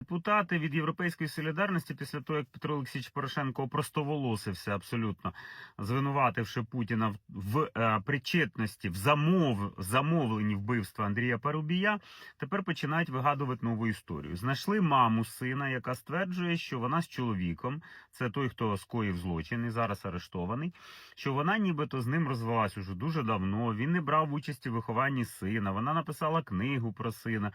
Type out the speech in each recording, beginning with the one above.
Депутати від Європейської солідарності після того, як Петро Олексійович Порошенко опростоволосився абсолютно, звинувативши Путіна в, е, причетності, в замов, замовленні вбивства Андрія Парубія, тепер починають вигадувати нову історію. Знайшли маму сина, яка стверджує, що вона з чоловіком, це той, хто скоїв злочин і зараз арештований, що вона нібито з ним розвелась уже дуже давно. Він не брав участі в вихованні сина. Вона написала книгу про сина.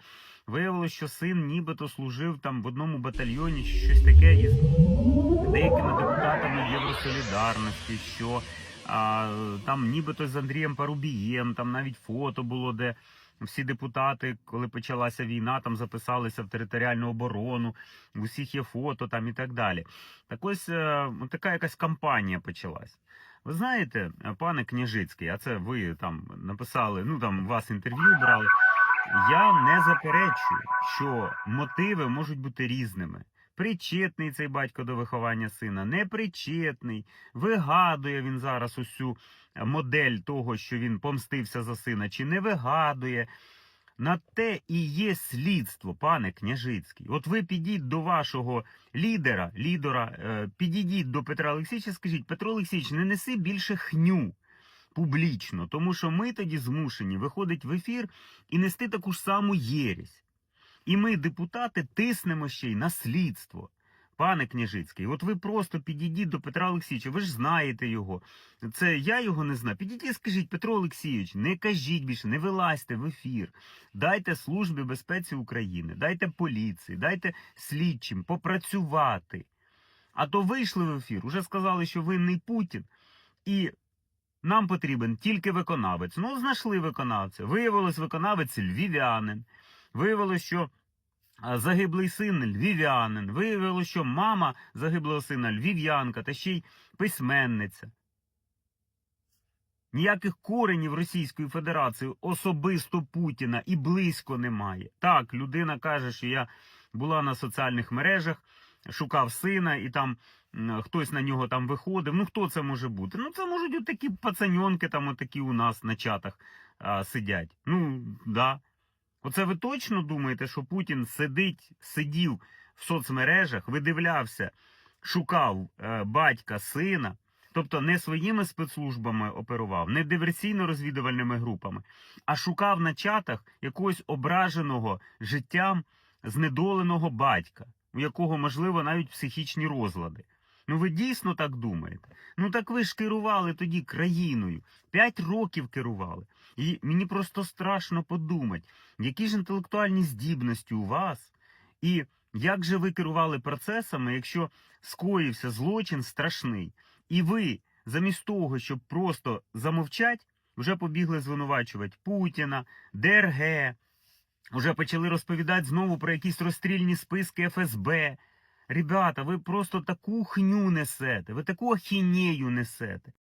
Виявилося, що син нібито служив там в одному батальйоні, щось таке із деякими депутатами Євросолідарності, що а, там нібито з Андрієм Парубієм, там навіть фото було, де всі депутати, коли почалася війна, там записалися в територіальну оборону, в усіх є фото там і так далі. Так ось е, така якась кампанія почалась. Ви знаєте, пане Княжицький, а це ви там написали, ну там вас інтерв'ю брали. Заперечую, що мотиви можуть бути різними. Причетний цей батько до виховання сина, непричетний, вигадує він зараз усю модель того, що він помстився за сина, чи не вигадує. На те і є слідство, пане Княжицький. От ви підіть до вашого лідера, лідера, е, підійдіть до Петра Олексійовича, скажіть, Петро Олексійович, не неси більше хню публічно, тому що ми тоді змушені виходити в ефір і нести таку ж саму єресь. І ми, депутати, тиснемо ще й на слідство. Пане Княжицький, от ви просто підійдіть до Петра Олексійовича, ви ж знаєте його. Це я його не знаю. Підійдіть скажіть, Петро Олексійович, не кажіть більше, не вилазьте в ефір. Дайте Службі безпеці України, дайте поліції, дайте слідчим попрацювати. А то вийшли в ефір, уже сказали, що винний Путін, і нам потрібен тільки виконавець. Ну, знайшли виконавця. Виявилось, виконавець львів'янин. Виявилось, що загиблий син львів'янин. Виявилось, що мама загиблого сина львів'янка та ще й письменниця. Ніяких коренів Російської Федерації особисто Путіна і близько немає. Так, людина каже, що я була на соціальних мережах, шукав сина, і там хтось на нього там виходив. Ну хто це може бути? Ну це можуть отакі пацаньонки, там отакі у нас на чатах а, сидять. Ну, да. Оце ви точно думаєте, що Путін сидить, сидів в соцмережах, видивлявся, шукав е, батька, сина, тобто не своїми спецслужбами оперував, не диверсійно-розвідувальними групами, а шукав на чатах якогось ображеного життям знедоленого батька, у якого, можливо, навіть психічні розлади. Ну ви дійсно так думаєте? Ну так ви ж керували тоді країною. П'ять років керували. І мені просто страшно подумати, які ж інтелектуальні здібності у вас, і як же ви керували процесами, якщо скоївся злочин страшний, і ви, замість того, щоб просто замовчать, вже побігли звинувачувати Путіна, ДРГ, вже почали розповідати знову про якісь розстрільні списки ФСБ. Ребята, ви просто таку хню несете, ви таку ахінею несете.